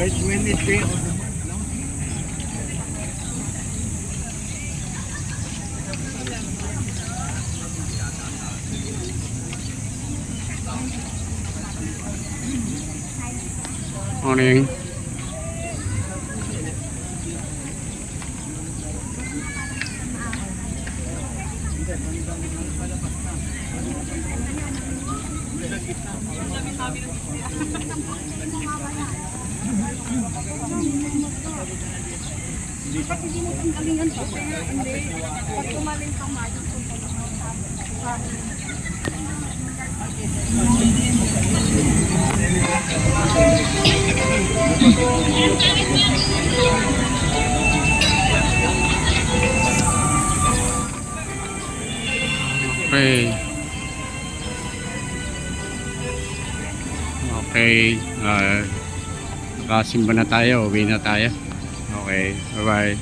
Kahit Wednesday ako Morning. Pag hindi mo tanggalin yan, okay na. Hindi. Pag tumalim kang magic, kung Okay. Okay. Uh, nakasimba na tayo. Uwi na tayo. Okay. Bye-bye.